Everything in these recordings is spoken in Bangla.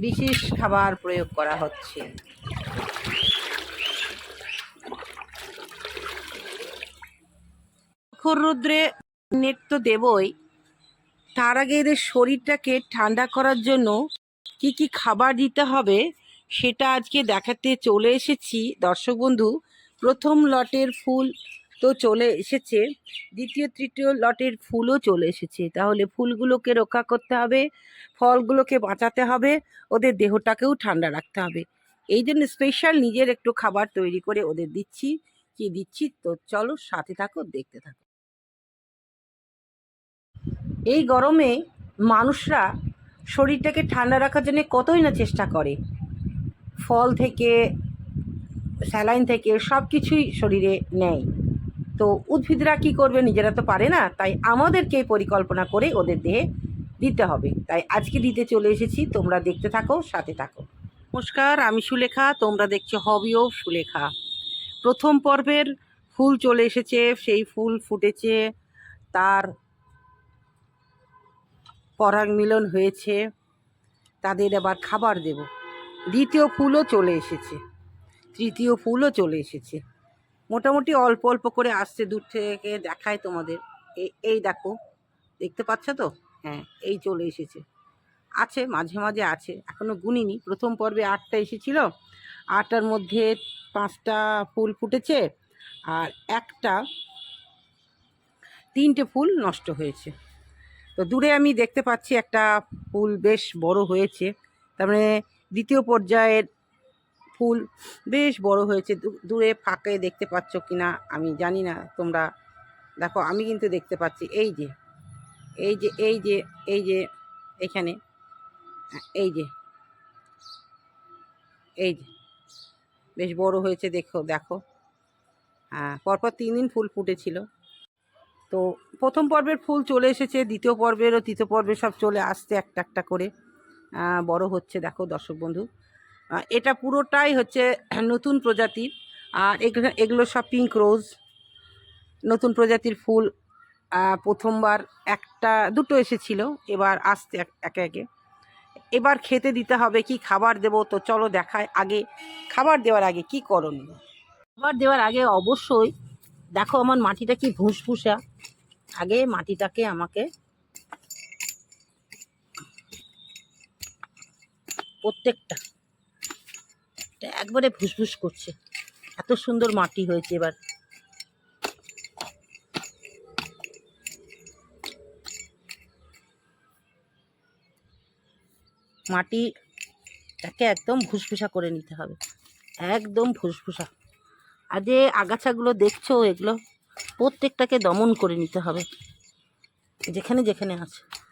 বিশেষ খাবার প্রয়োগ করা হচ্ছে। রৌদ্রে নেট তো দেবই। তার আগে এদের শরীরটাকে ঠান্ডা করার জন্য কি কি খাবার দিতে হবে সেটা আজকে দেখাতে চলে এসেছি। দর্শক বন্ধু, প্রথম লটের ফুল তো চলে এসেছে। দ্বিতীয়, তৃতীয় লটের ফুলও চলে এসেছে। তাহলে ফুলগুলোকে রক্ষা করতে হবে, ফলগুলোকে বাঁচাতে হবে, ওদের দেহটাকেও ঠান্ডা রাখতে হবে। এই জন্য স্পেশাল নিজের একটু খাবার তৈরি করে ওদের দিচ্ছি, কি দিচ্ছি, তো চলো সাথে থাকো, দেখতে থাকো। এই গরমে মানুষরা শরীরটাকে ঠান্ডা রাখার জন্য কতই না চেষ্টা করে। ফল থেকে, স্যালাইন থেকে সব কিছুই শরীরে নেয়। তো উদ্ভিদরা কি করবে নিজেরা তো পারে না, তাই আমাদেরকে পরিকল্পনা করে ওদের দেহে দিতে হবে। তাই আজকে দিতে চলে এসেছি, তোমরা দেখতে থাকো, সাথে থাকো। নমস্কার, আমি সুলেখা, তোমরা দেখছ হবিও সুলেখা। প্রথম পর্বের ফুল চলে এসেছে, সেই ফুল ফুটেছে, তার পরাগ মিলন হয়েছে, তাদের আবার খাবার দেব। দ্বিতীয় ফুলও চলে এসেছে, তৃতীয় ফুলও চলে এসেছে। মোটামুটি অল্প অল্প করে আসছে দূর থেকে দেখায় তোমাদের। এই এই দেখো, দেখতে পাচ্ছ তো? হ্যাঁ এই চলে এসেছে। আছে, মাঝে মাঝে আছে এখনও গুনিনি। প্রথম পর্বে আটটা এসেছিল, আটটার মধ্যে পাঁচটা ফুল ফুটেছে আর একটা, তিনটে ফুল নষ্ট হয়েছে। তো দূরে আমি দেখতে পাচ্ছি একটা ফুল বেশ বড় হয়েছে। তার মানে দ্বিতীয় পর্যায়ের ফুল বেশ বড় হয়েছে দূরে ফাঁকে দেখতে পাচ্ছ কি না আমি জানি না, তোমরা দেখো আমি কিন্তু দেখতে পাচ্ছি, এই যে এই যে এই যে এই যে, এখানে, এই যে এই যে, বেশ বড় হয়েছে দেখো দেখো হ্যাঁ পরপর তিন দিন ফুল ফুটেছিল। তো প্রথম পর্বের ফুল চলে এসেছে, দ্বিতীয় পর্বের ও তৃতীয় পর্বের সব চলে আসছে একটা একটা করে বড় হচ্ছে, দেখো দর্শক বন্ধু। এটা পুরোটাই হচ্ছে নতুন প্রজাতির। আর এগুলো সব পিঙ্ক রোজ নতুন প্রজাতির ফুল। প্রথমবার একটা, দুটো এসেছিল, এবার আসতে এক- একে একে। এবার খেতে দিতে হবে কি খাবার দেবো? তো চলো দেখায় আগে, খাবার দেওয়ার আগে কি করণীয়? খাবার দেওয়ার আগে অবশ্যই দেখো আমার মাটিটা কি ভুসভুসা। আগে মাটিটাকে আমাকে প্রত্যেকটা এটা একবারে ফুসফুস করছে। এত সুন্দর মাটি হয়েছে এবার। মাটি মাটিটাকে একদম ফুসফুসা করে নিতে হবে। একদম ফুসফুসা। আর যে আগাছাগুলো দেখছ, এগুলো প্রত্যেকটাকে দমন করে নিতে হবে। যেখানে যেখানে আছে।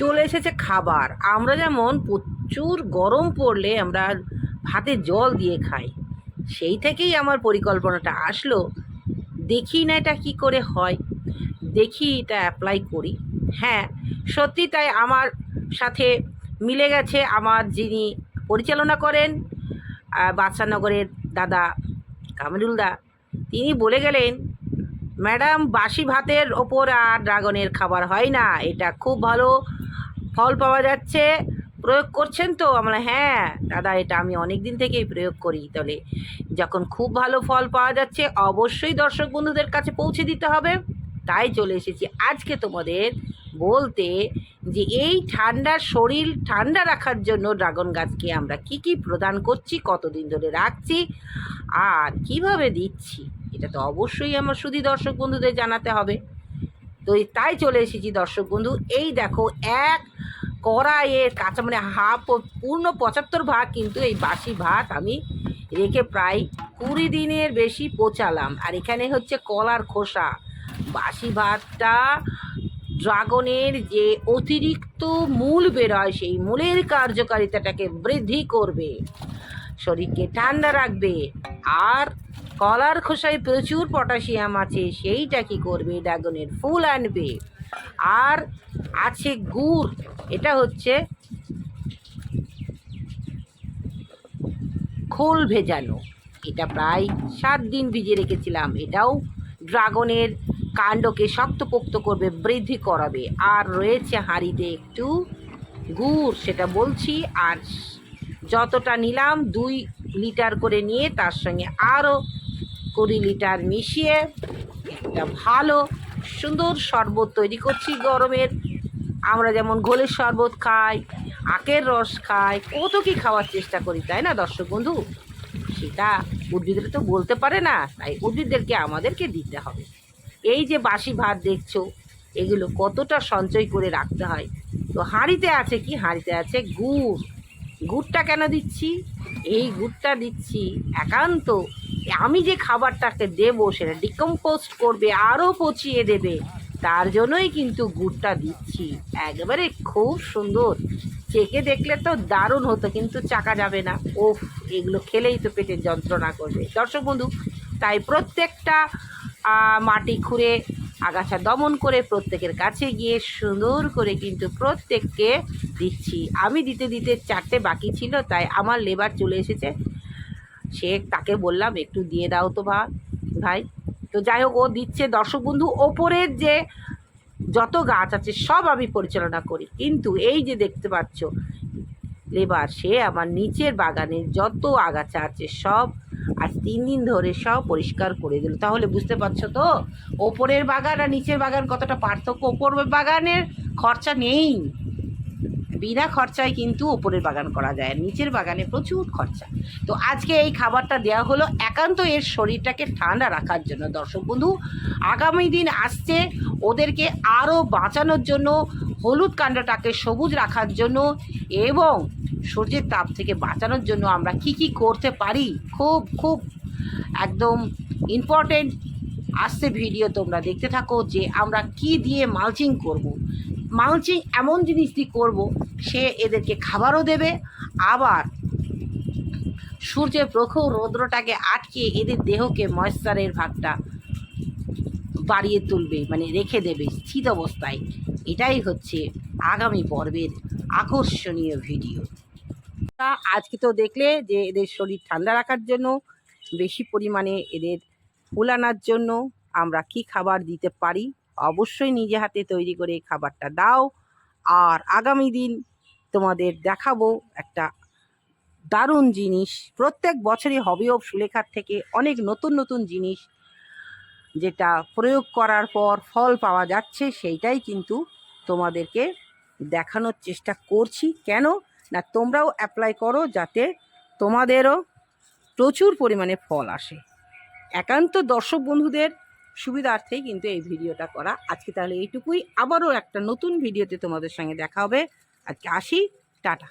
চলে এসেছে খাবার। আমরা যেমন প্রচুর গরম পড়লে আমরা ভাতে জল দিয়ে খাই। সেই থেকেই আমার পরিকল্পনাটা আসলো। দেখি না এটা কী করে হয়। দেখি এটা অ্যাপ্লাই করি। হ্যাঁ সত্যি তাই আমার সাথে মিলে গেছে আমার যিনি পরিচালনা করেন বাদশানগরের দাদা কামরুল দা। তিনি বলে গেলেন, ম্যাডাম, বাসি ভাতের ওপর আর ড্রাগনের খাবার হয় না। এটা খুব ভালো ফল পাওয়া যাচ্ছে। প্রয়োগ করছেন তো? আমরা হ্যাঁ দাদা, এটা আমি অনেক দিন থেকেই প্রয়োগ করি। তাহলে যখন খুব ভালো ফল পাওয়া যাচ্ছে, অবশ্যই দর্শক বন্ধুদের কাছে পৌঁছে দিতে হবে। তাই চলে এসেছি আজকে তোমাদের বলতে যে, এই ঠান্ডা শরীর ঠান্ডা রাখার জন্য ড্রাগন গাছকে আমরা কি কি প্রদান করছি, কতদিন ধরে রাখছি আর কীভাবে দিচ্ছি, এটা তো অবশ্যই আমার শুধু দর্শক বন্ধুদের জানাতে হবে। তো তাই চলে এসেছি দর্শক বন্ধু। এই দেখো, এক কড়াইয়ের কাঁচা মানে হাফ পূর্ণ পঁচাত্তর ভাগ কিন্তু এই বাসি ভাত আমি রেখে প্রায় কুড়ি দিনের বেশি পচালাম। আর এখানে হচ্ছে কলার খোসা। বাসি ভাতটা ড্রাগনের যে অতিরিক্ত মূল বেরোয়, সেই মূলের কার্যকারিতাটাকে বৃদ্ধি করবে। শরীরকে ঠান্ডা রাখবে। আর কলার খোসায় প্রচুর পটাশিয়াম আছে, সেইটা কি করবে? ড্রাগনের ফুল আনবে। আর আছে গুড়, এটা হচ্ছে খোল ভেজানো। এটা প্রায় সাত দিন ভিজে রেখেছিলাম। এটাও ড্রাগনের কাণ্ডকে শক্তপোক্ত করবে, বৃদ্ধি করাবে। আর রয়েছে হাঁড়িতে একটু গুড়, সেটা বলছি। আর যতটা নিলাম, দুই লিটার করে নিয়ে তার সঙ্গে আরও কুড়ি লিটার মিশিয়ে একটা ভালো সুন্দর শরবত তৈরি করছি গরমের। আমরা যেমন ঘোলের শরবত খাই, আখের রস খাই, কত কি খাওয়ার চেষ্টা করি, তাই না দর্শক বন্ধু? সেটা উদ্ভিদের তো বলতে পারে না, তাই উদ্ভিদদেরকে আমাদেরকে দিতে হবে। এই যে বাসি ভাত দেখছ, এগুলো কতটা সঞ্চয় করে রাখতে হয়? তো হাঁড়িতে আছে কি? হাঁড়িতে আছে গুড়। গুড়টা কেন দিচ্ছি? এই গুড়টা দিচ্ছি একান্ত। আমি যে খাবারটাকে দেবো, সেটা ডিকম্পোস্ট করবে আরও পচিয়ে দেবে, তার জন্যই কিন্তু গুড়টা দিচ্ছি। একবারে খুব সুন্দর। চেকে দেখলে তো দারুণ হতো, কিন্তু চাকা যাবে না। ওফ, এগুলো খেলেই তো পেটের যন্ত্রণা করবে। দর্শক বন্ধু, তাই প্রত্যেকটা মাটি খুঁড়ে আগাছা দমন করে প্রত্যেকের কাছে গিয়ে সুন্দর করে কিন্তু প্রত্যেককে দিচ্ছি। আমি দিতে দিতে চারটে বাকি ছিল, তাই আমার লেবার চলে এসেছে। সে তাকে বললাম, একটু দিয়ে দাও তো ভা ভাই। তো যাই হোক, ও দিচ্ছে। দর্শক বন্ধু, ওপরের যে যত গাছ আছে, সব আমি পরিচালনা করি। কিন্তু এই যে দেখতে পাচ্ছ, লেবার, সে আমার নিচের বাগানের যত আগাছা আছে, সব আজ তিন দিন ধরে সব পরিষ্কার করে দিল। তাহলে বুঝতে পারছ তো? ওপরের বাগান আর নিচের বাগান কতটা পার্থক্য? ওপর বাগানের খরচা নেই। বিনা খরচায় কিন্তু ওপরের বাগান করা যায়, নিচের বাগানে প্রচুর খরচা। তো আজকে এই খাবারটা দেওয়া হলো, একান্ত এর শরীরটাকে ঠান্ডা রাখার জন্য। দর্শক বন্ধু, আগামী দিন আসছে ওদেরকে আরও বাঁচানোর জন্য, হলুদ কাণ্ডটাকে সবুজ রাখার জন্য এবং সূর্যের তাপ থেকে বাঁচানোর জন্য আমরা কি কি করতে পারি? খুব খুব একদম ইম্পর্টেন্ট আসছে ভিডিও, তোমরা দেখতে থাকো যে আমরা কি দিয়ে মালচিং করব। মালচিং এমন জিনিস দিয়ে করব সে এদেরকে খাবারও দেবে, আবার সূর্যের প্রখর রৌদ্রটাকে আটকে এদের দেহকে ময়েশ্চারের ভাগটা বাড়িয়ে তুলবে মানে রেখে দেবে স্থিত অবস্থায়। এটাই হচ্ছে আগামী পর্বের আকর্ষণীয় ভিডিও। তা আজকে তো দেখলে যে এদের শরীর ঠান্ডা রাখার জন্য, বেশি পরিমাণে এদের ফুল আনার জন্য আমরা কি খাবার দিতে পারি, অবশ্যই নিজে হাতে তৈরি করে খাবারটা দাও। আর আগামী দিন তোমাদের দেখাবো একটা দারুণ জিনিস। প্রত্যেক বছরই হবি অফ সুলেখার থেকে অনেক নতুন নতুন জিনিস যেটা প্রয়োগ করার পর ফল পাওয়া যাচ্ছে, সেইটাই কিন্তু তোমাদেরকে দেখানোর চেষ্টা করছি। কেন? না, তোমরাও অ্যাপ্লাই করো যাতে তোমাদেরও প্রচুর পরিমাণে ফল আসে। একান্ত দর্শক বন্ধুদের সুবিধার্থেই কিন্তু এই ভিডিওটা করা। আজকে তাহলে এইটুকুই। আবারও একটা নতুন ভিডিওতে তোমাদের সঙ্গে দেখা হবে। আজকে আসি টাটা।